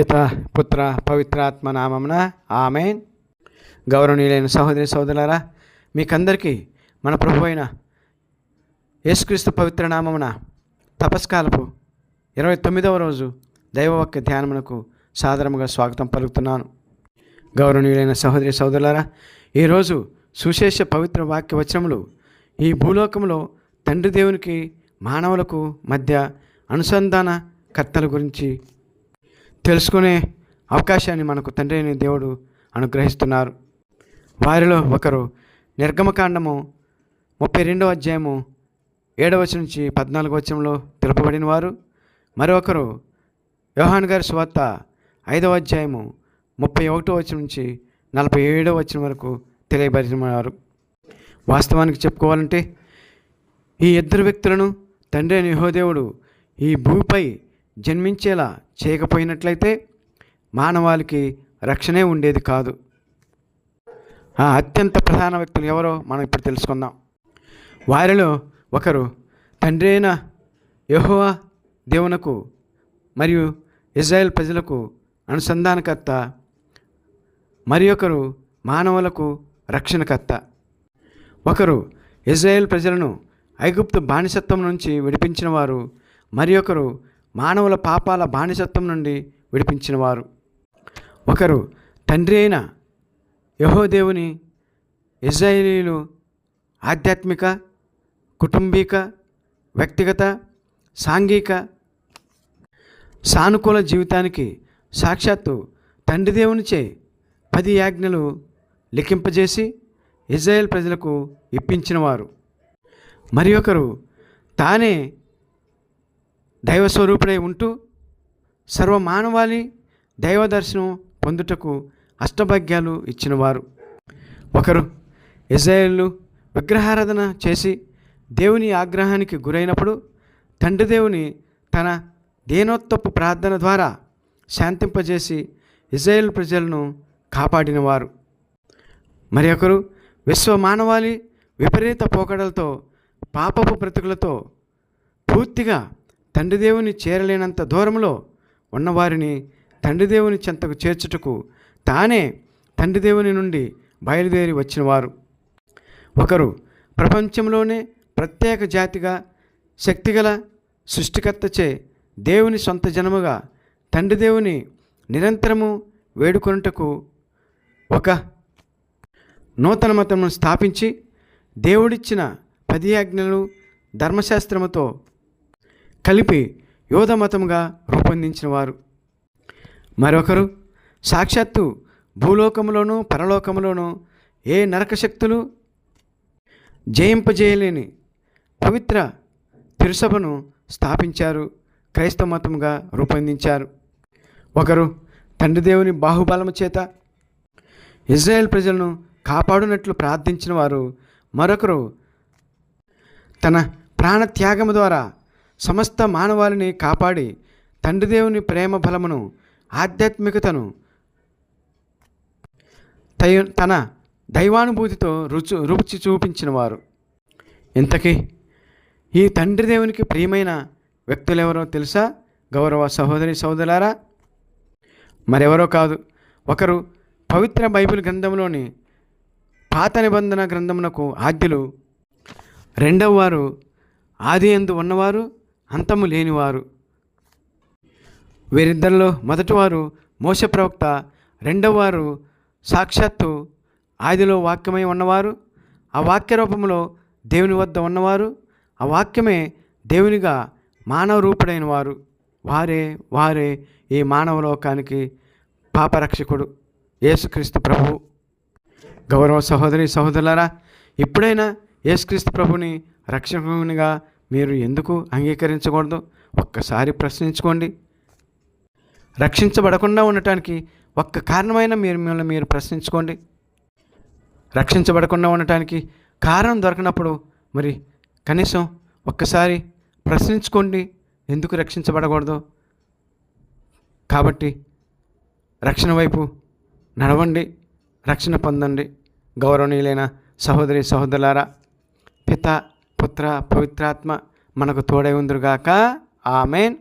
పిత పుత్ర పవిత్రాత్మ నామమున ఆమెన్. గౌరవనీయులైన సహోదరి సహోదరులారా మీకందరికీ మన ప్రభు అయిన యేసుక్రీస్తు పవిత్ర నామమున తపస్కాలపు ఇరవై తొమ్మిదవ రోజు దైవవాక్య ధ్యానమునకు సాదరముగా స్వాగతం పలుకుతున్నాను. గౌరవనీయులైన సహోదరి సహోదరులారా ఈరోజు సుశేష పవిత్ర వాక్య వచనములు ఈ భూలోకంలో తండ్రి దేవునికి మానవులకు మధ్య అనుసంధాన కర్తల గురించి తెలుసుకునే అవకాశాన్ని మనకు తండ్రి అయిన దేవుడు అనుగ్రహిస్తున్నారు. వారిలో ఒకరు నిర్గమకాండము ముప్పై రెండవ అధ్యాయము ఏడవ నుంచి పద్నాలుగు వచనంలో తెలుపబడిన వారు. మరొకరు యోహాన్ గారి స్వార్త ఐదవ అధ్యాయము ముప్పై ఒకటో వచ్చిన నుంచి నలభై ఏడవ వచ్చిన వరకు తెలియబడినవారు. వాస్తవానికి చెప్పుకోవాలంటే ఈ ఇద్దరు వ్యక్తులను తండ్రి అయిన యహోదేవుడు ఈ భూమిపై జన్మించేలా చేయకపోయినట్లయితే మానవాళికి రక్షణే ఉండేది కాదు. ఆ అత్యంత ప్రధాన వ్యక్తులు ఎవరో మనం ఇప్పుడు తెలుసుకుందాం. వారిలో ఒకరు తండ్రి అయిన యహోవా దేవునకు మరియు ఇజ్రాయెల్ ప్రజలకు అనుసంధానకర్త మరి ఒకరు మానవులకు రక్షణకర్త. ఒకరు ఇజ్రాయెల్ ప్రజలను ఐగుప్తు బానిసత్వం నుంచి విడిపించిన వారు మరి ఒకరు మానవుల పాపాల బానిసత్వం నుండి విడిపించినవారు. ఒకరు తండ్రి అయిన యహోదేవుని ఇజ్రాయేలీలు ఆధ్యాత్మిక కుటుంబీక వ్యక్తిగత సాంఘిక సానుకూల జీవితానికి సాక్షాత్తు తండ్రి దేవునిచే పది యాజ్ఞలు లిఖింపజేసి ఇజ్రాయెల్ ప్రజలకు ఇప్పించినవారు. మరి ఒకరు తానే దైవస్వరూపుడై ఉంటూ సర్వ మానవాళి దైవ దర్శనం పొందుటకు అష్టభాగ్యాలు ఇచ్చినవారు. ఒకరు ఇజ్రాయేళ్ళు విగ్రహారాధన చేసి దేవుని ఆగ్రహానికి గురైనప్పుడు తండ్రి దేవుని తన దేనోత్తపు ప్రార్థన ద్వారా శాంతింపజేసి ఇజ్రాయేల్ ప్రజలను కాపాడినవారు. మరి ఒకరు విశ్వ మానవాళి విపరీత పోకడలతో పాపపు బ్రతుకులతో పూర్తిగా తండ్రి దేవుని చేరలేనంత దూరంలో ఉన్నవారిని తండ్రి దేవుని చెంతకు చేర్చుటకు తానే తండ్రి దేవుని నుండి బయలుదేరి వచ్చినవారు. ఒకరు ప్రపంచంలోనే ప్రత్యేక జాతిగా శక్తిగల సృష్టికర్తచే దేవుని సొంత జనముగా తండ్రి దేవుని నిరంతరము వేడుకొనుటకు ఒక నూతన మతమును స్థాపించి దేవుడిచ్చిన పది ఆజ్ఞలు ధర్మశాస్త్రముతో కలిపి యోధ మతముగా రూపొందించిన వారు మరొకరు సాక్షాత్తు భూలోకంలోనూ పరలోకములోనూ ఏ నరకశక్తులు జయింపజేయలేని పవిత్ర తిరుసభను స్థాపించారు క్రైస్తవ మతముగా రూపొందించారు. ఒకరు తండ్రి దేవుని బాహుబలము చేత ఇజ్రాయెల్ ప్రజలను కాపాడునట్లు ప్రార్థించిన వారు మరొకరు తన ప్రాణత్యాగము ద్వారా సమస్త మానవాళిని కాపాడి తండ్రి దేవుని ప్రేమ బలమును ఆధ్యాత్మికతను తయ తన దైవానుభూతితో రుచి రుచి చూపించినవారు. ఇంతకీ ఈ తండ్రి దేవునికి ప్రియమైన వ్యక్తులు ఎవరో తెలుసా? గౌరవ సహోదరి సహోదరులారా మరెవరో కాదు. ఒకరు పవిత్ర బైబిల్ గ్రంథంలోని పాత నిబంధన గ్రంథమునకు ఆద్యులు. రెండవ వారు ఆది ఎందు ఉన్నవారు అంతము లేనివారు. వీరిద్దరిలో మొదటివారు మోస ప్రవక్త రెండవ వారు సాక్షాత్తు ఆదిలో వాక్యమై ఉన్నవారు ఆ వాక్య రూపంలో దేవుని వద్ద ఉన్నవారు ఆ వాక్యమే దేవునిగా మానవ రూపుడైన వారు వారే వారే ఈ మానవ లోకానికి పాపరక్షకుడు యేసుక్రీస్తు ప్రభువు గౌరవ సహోదరి సహోదరులారా ఇప్పుడైనా యేసుక్రీస్తు ప్రభుని రక్షకునిగా మీరు ఎందుకు అంగీకరించకూడదు? ఒక్కసారి ప్రశ్నించుకోండి. రక్షించబడకుండా ఉండటానికి ఒక్క కారణమైన మీరు మిమ్మల్ని మీరు ప్రశ్నించుకోండి. రక్షించబడకుండా ఉండటానికి కారణం దొరకనప్పుడు మరి కనీసం ఒక్కసారి ప్రశ్నించుకోండి. ఎందుకు రక్షించబడకూడదు? కాబట్టి రక్షణ వైపు నడవండి. రక్షణ పొందండి. గౌరవనీయులైన సహోదరి సహోదరులారా పిత పుత్ర పవిత్రాత్మ మనకు తోడై ఉందిరుగాక. ఆమెన్.